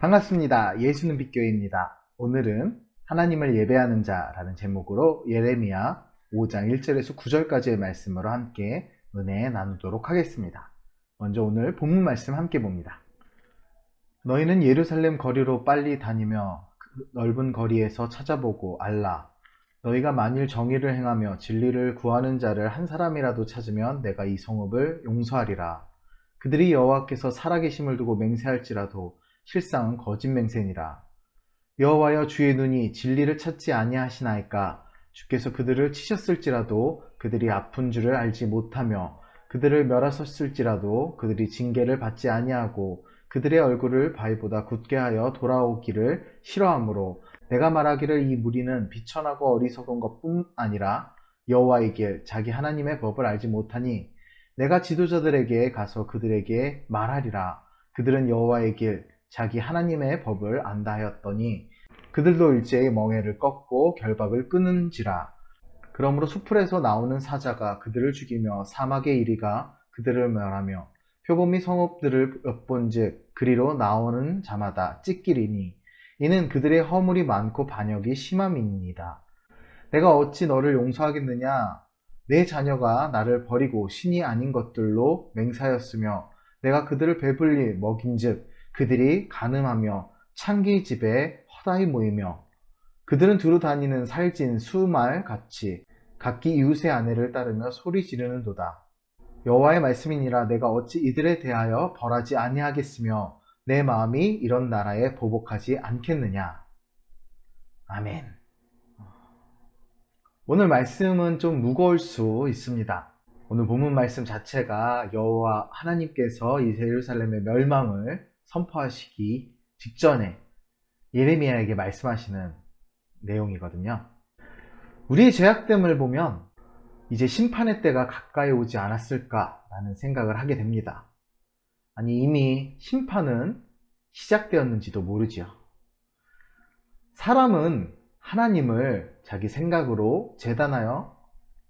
반갑습니다. 예수는 빛교회입니다. 오늘은 하나님을 예배하는 자라는 제목으로 예레미야 5장 1절에서 9절까지의 말씀으로 함께 은혜 나누도록 하겠습니다. 먼저 오늘 본문 말씀 함께 봅니다. 너희는 예루살렘 거리로 빨리 다니며 그 넓은 거리에서 찾아보고 알라. 너희가 만일 정의를 행하며 진리를 구하는 자를 한 사람이라도 찾으면 내가 이 성읍을 용서하리라. 그들이 여호와께서 살아계심을 두고 맹세할지라도 실상은 거짓 맹세니라. 여호와여 주의 눈이 진리를 찾지 아니하시나이까 주께서 그들을 치셨을지라도 그들이 아픈 줄을 알지 못하며 그들을 멸하셨을지라도 그들이 징계를 받지 아니하고 그들의 얼굴을 바위보다 굳게 하여 돌아오기를 싫어하므로 내가 말하기를 이 무리는 비천하고 어리석은 것뿐 아니라 여호와의 길 자기 하나님의 법을 알지 못하니 내가 지도자들에게 가서 그들에게 말하리라 그들은 여호와의 길 자기 하나님의 법을 안다 하였더니 그들도 일제히 멍에를 꺾고 결박을 끊은지라 그러므로 수풀에서 나오는 사자가 그들을 죽이며 사막의 이리가 그들을 멸하며 표범이 성읍들을 엿본즉 그리로 나오는 자마다 찢기리니 이는 그들의 허물이 많고 반역이 심함이니이다. 내가 어찌 너를 용서하겠느냐? 내 자녀가 나를 버리고 신이 아닌 것들로 맹사였으며 내가 그들을 배불리 먹인즉 그들이 가늠하며 창기 집에 허다히 모이며 그들은 두루 다니는 살찐 수말 같이 각기 이웃의 아내를 따르며 소리 지르는도다. 여호와의 말씀이니라 내가 어찌 이들에 대하여 벌하지 아니하겠으며 내 마음이 이런 나라에 보복하지 않겠느냐. 아멘. 오늘 말씀은 좀 무거울 수 있습니다. 오늘 본문 말씀 자체가 여호와 하나님께서 이 예루살렘의 멸망을 선포하시기 직전에 예레미야에게 말씀하시는 내용이거든요. 우리의 죄악됨을 보면 이제 심판의 때가 가까이 오지 않았을까라는 생각을 하게 됩니다. 아니, 이미 심판은 시작되었는지도 모르지요. 사람은 하나님을 자기 생각으로 재단하여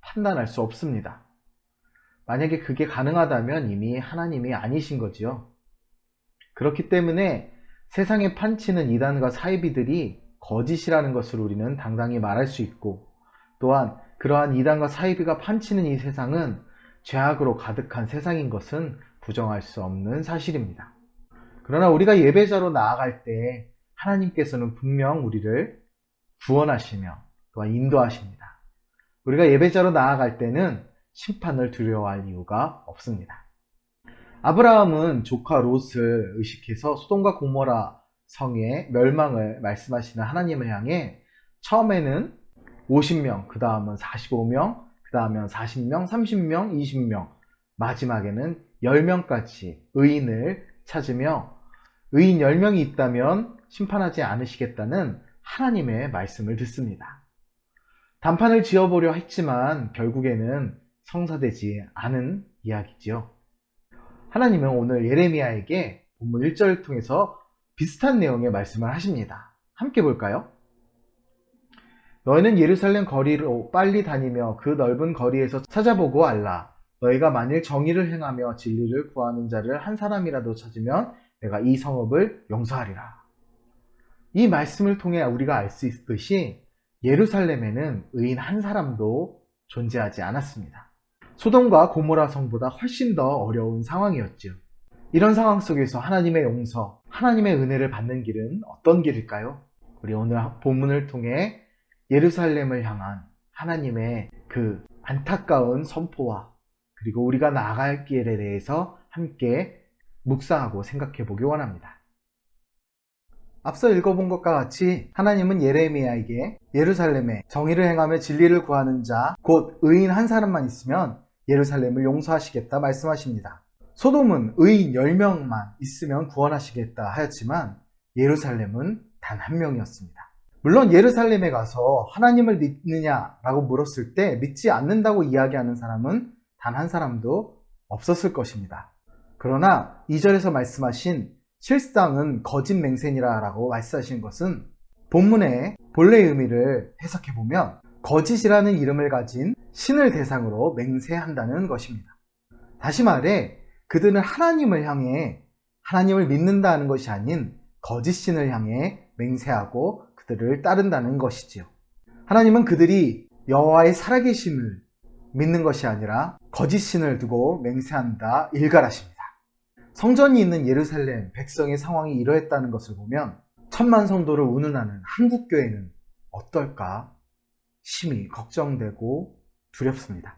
판단할 수 없습니다. 만약에 그게 가능하다면 이미 하나님이 아니신 거지요. 그렇기 때문에 세상에 판치는 이단과 사이비들이 거짓이라는 것을 우리는 당당히 말할 수 있고 또한 그러한 이단과 사이비가 판치는 이 세상은 죄악으로 가득한 세상인 것은 부정할 수 없는 사실입니다. 그러나 우리가 예배자로 나아갈 때 하나님께서는 분명 우리를 구원하시며 또한 인도하십니다. 우리가 예배자로 나아갈 때는 심판을 두려워할 이유가 없습니다. 아브라함은 조카 롯을 의식해서 소돔과 고모라 성의 멸망을 말씀하시는 하나님을 향해 처음에는 50명, 그 다음은 45명, 그 다음은 40명, 30명, 20명, 마지막에는 10명까지 의인을 찾으며 의인 10명이 있다면 심판하지 않으시겠다는 하나님의 말씀을 듣습니다. 단판을 지어보려 했지만 결국에는 성사되지 않은 이야기지요. 하나님은 오늘 예레미야에게 본문 1절을 통해서 비슷한 내용의 말씀을 하십니다. 함께 볼까요? 너희는 예루살렘 거리로 빨리 다니며 그 넓은 거리에서 찾아보고 알라. 너희가 만일 정의를 행하며 진리를 구하는 자를 한 사람이라도 찾으면 내가 이 성읍을 용서하리라. 이 말씀을 통해 우리가 알 수 있듯이 예루살렘에는 의인 한 사람도 존재하지 않았습니다. 소돔과 고모라 성보다 훨씬 더 어려운 상황이었죠. 이런 상황 속에서 하나님의 용서, 하나님의 은혜를 받는 길은 어떤 길일까요? 우리 오늘 본문을 통해 예루살렘을 향한 하나님의 그 안타까운 선포와 그리고 우리가 나아갈 길에 대해서 함께 묵상하고 생각해 보기 원합니다. 앞서 읽어본 것과 같이 하나님은 예레미야에게 예루살렘에 정의를 행하며 진리를 구하는 자, 곧 의인 한 사람만 있으면 예루살렘을 용서하시겠다 말씀하십니다. 소돔은 의인 10명만 있으면 구원하시겠다 하였지만 예루살렘은 단 한 명이었습니다. 물론 예루살렘에 가서 하나님을 믿느냐라고 물었을 때 믿지 않는다고 이야기하는 사람은 단 한 사람도 없었을 것입니다. 그러나 2절에서 말씀하신 실상은 거짓 맹세니라라고 말씀하신 것은 본문의 본래 의미를 해석해 보면 거짓이라는 이름을 가진 신을 대상으로 맹세한다는 것입니다. 다시 말해 그들은 하나님을 향해 하나님을 믿는다는 것이 아닌 거짓 신을 향해 맹세하고 그들을 따른다는 것이지요. 하나님은 그들이 여호와의 살아계심을 믿는 것이 아니라 거짓 신을 두고 맹세한다 일갈하십니다. 성전이 있는 예루살렘 백성의 상황이 이러했다는 것을 보면 천만 성도를 운운하는 한국 교회는 어떨까 심히 걱정되고 두렵습니다.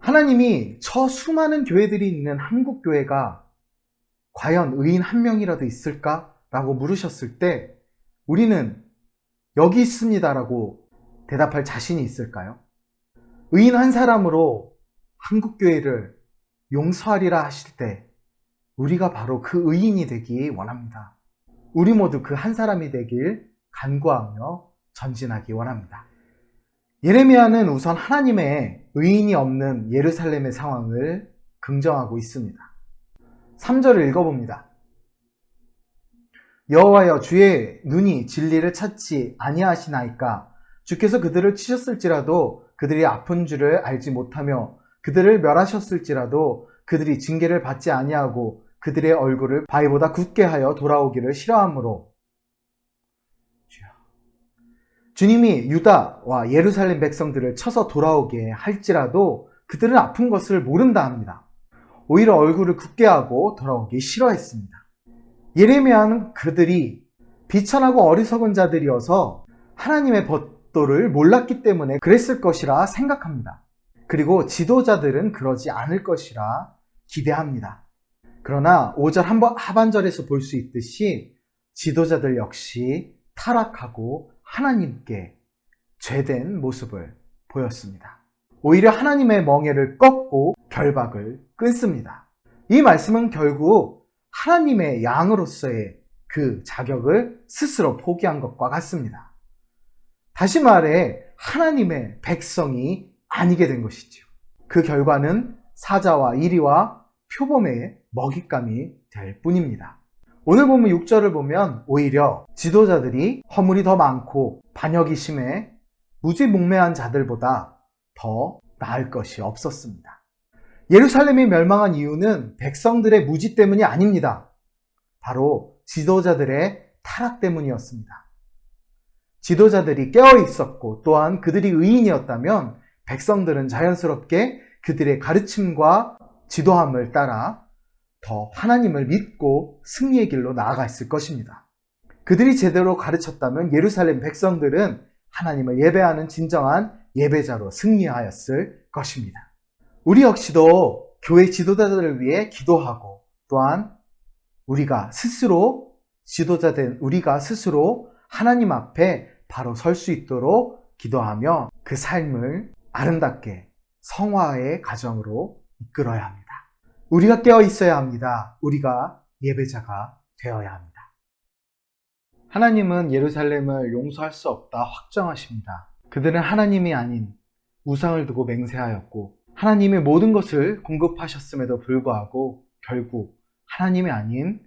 하나님이 저 수많은 교회들이 있는 한국 교회가 과연 의인 한 명이라도 있을까? 라고 물으셨을 때 우리는 여기 있습니다라고 대답할 자신이 있을까요? 의인 한 사람으로 한국 교회를 용서하리라 하실 때 우리가 바로 그 의인이 되기 원합니다. 우리 모두 그 한 사람이 되길 간구하며 전진하기 원합니다. 예레미야는 우선 하나님의 의인이 없는 예루살렘의 상황을 긍정하고 있습니다. 3절을 읽어봅니다. 여호와여 주의 눈이 진리를 찾지 아니하시나이까 주께서 그들을 치셨을지라도 그들이 아픈 줄을 알지 못하며 그들을 멸하셨을지라도 그들이 징계를 받지 아니하고 그들의 얼굴을 바위보다 굳게 하여 돌아오기를 싫어하므로 주님이 유다와 예루살렘 백성들을 쳐서 돌아오게 할지라도 그들은 아픈 것을 모른다 합니다. 오히려 얼굴을 굳게 하고 돌아오기 싫어했습니다. 예레미야는 그들이 비천하고 어리석은 자들이어서 하나님의 법도를 몰랐기 때문에 그랬을 것이라 생각합니다. 그리고 지도자들은 그러지 않을 것이라 기대합니다. 그러나 5절 한번 하반절에서 볼 수 있듯이 지도자들 역시 타락하고 하나님께 죄된 모습을 보였습니다. 오히려 하나님의 멍에를 꺾고 결박을 끊습니다. 이 말씀은 결국 하나님의 양으로서의 그 자격을 스스로 포기한 것과 같습니다. 다시 말해 하나님의 백성이 아니게 된 것이지요. 그 결과는 사자와 이리와 표범의 먹잇감이 될 뿐입니다. 오늘 보면 6절을 보면 오히려 지도자들이 허물이 더 많고 반역이 심해 무지몽매한 자들보다 더 나을 것이 없었습니다. 예루살렘이 멸망한 이유는 백성들의 무지 때문이 아닙니다. 바로 지도자들의 타락 때문이었습니다. 지도자들이 깨어 있었고 또한 그들이 의인이었다면 백성들은 자연스럽게 그들의 가르침과 지도함을 따라 더 하나님을 믿고 승리의 길로 나아갔을 것입니다. 그들이 제대로 가르쳤다면 예루살렘 백성들은 하나님을 예배하는 진정한 예배자로 승리하였을 것입니다. 우리 역시도 교회 지도자들을 위해 기도하고 또한 우리가 스스로 지도자 된 우리가 스스로 하나님 앞에 바로 설 수 있도록 기도하며 그 삶을 아름답게 성화의 가정으로 이끌어야 합니다. 우리가 깨어 있어야 합니다. 우리가 예배자가 되어야 합니다. 하나님은 예루살렘을 용서할 수 없다 확정하십니다. 그들은 하나님이 아닌 우상을 두고 맹세하였고 하나님이 모든 것을 공급하셨음에도 불구하고 결국 하나님이 아닌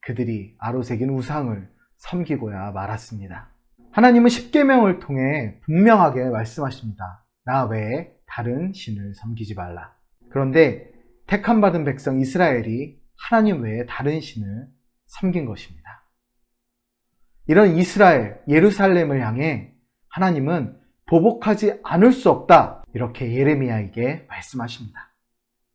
그들이 아로새긴 우상을 섬기고야 말았습니다. 하나님은 십계명을 통해 분명하게 말씀하십니다. 나 외에 다른 신을 섬기지 말라. 그런데 택함 받은 백성 이스라엘이 하나님 외에 다른 신을 섬긴 것입니다. 이런 이스라엘, 예루살렘을 향해 하나님은 보복하지 않을 수 없다. 이렇게 예레미야에게 말씀하십니다.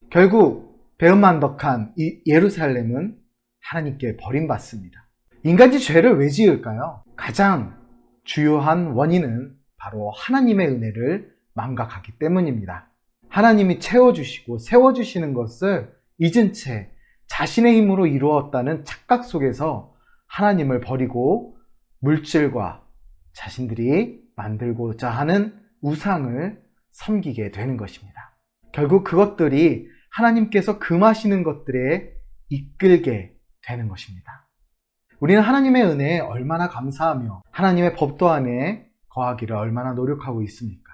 결국 배은만덕한 이 예루살렘은 하나님께 버림받습니다. 인간이 죄를 왜 지을까요? 가장 주요한 원인은 바로 하나님의 은혜를 망각하기 때문입니다. 하나님이 채워주시고 세워주시는 것을 잊은 채 자신의 힘으로 이루었다는 착각 속에서 하나님을 버리고 물질과 자신들이 만들고자 하는 우상을 섬기게 되는 것입니다. 결국 그것들이 하나님께서 금하시는 것들에 이끌게 되는 것입니다. 우리는 하나님의 은혜에 얼마나 감사하며 하나님의 법도 안에 거하기를 얼마나 노력하고 있습니까?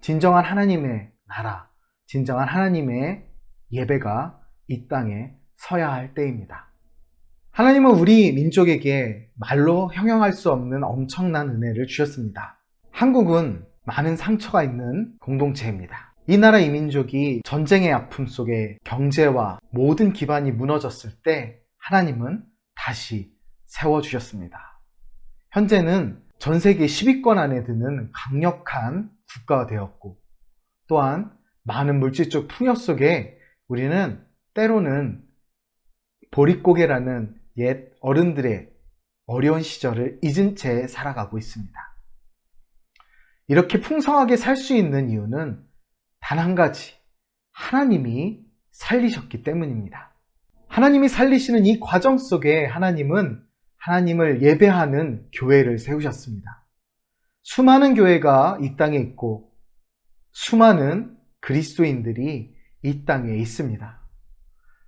진정한 하나님의 나라, 진정한 하나님의 예배가 이 땅에 서야 할 때입니다. 하나님은 우리 민족에게 말로 형용할 수 없는 엄청난 은혜를 주셨습니다. 한국은 많은 상처가 있는 공동체입니다. 이 나라 이 민족이 전쟁의 아픔 속에 경제와 모든 기반이 무너졌을 때 하나님은 다시 세워주셨습니다. 현재는 전 세계 10위권 안에 드는 강력한 국가가 되었고, 또한 많은 물질적 풍요 속에 우리는 때로는 보릿고개라는 옛 어른들의 어려운 시절을 잊은 채 살아가고 있습니다. 이렇게 풍성하게 살 수 있는 이유는 단 한 가지, 하나님이 살리셨기 때문입니다. 하나님이 살리시는 이 과정 속에 하나님은 하나님을 예배하는 교회를 세우셨습니다. 수많은 교회가 이 땅에 있고 수많은 그리스도인들이 이 땅에 있습니다.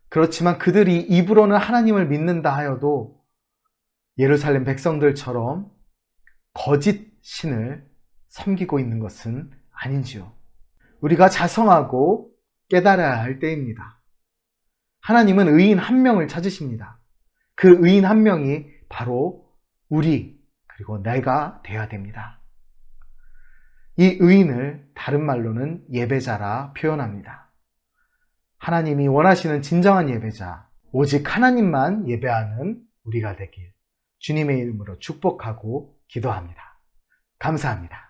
그렇지만 그들이 입으로는 하나님을 믿는다 하여도 예루살렘 백성들처럼 거짓 신을 섬기고 있는 것은 아닌지요. 우리가 자성하고 깨달아야 할 때입니다. 하나님은 의인 한 명을 찾으십니다. 그 의인 한 명이 바로 우리, 그리고 내가 돼야 됩니다. 이 의인을 다른 말로는 예배자라 표현합니다. 하나님이 원하시는 진정한 예배자, 오직 하나님만 예배하는 우리가 되길 주님의 이름으로 축복하고 기도합니다. 감사합니다.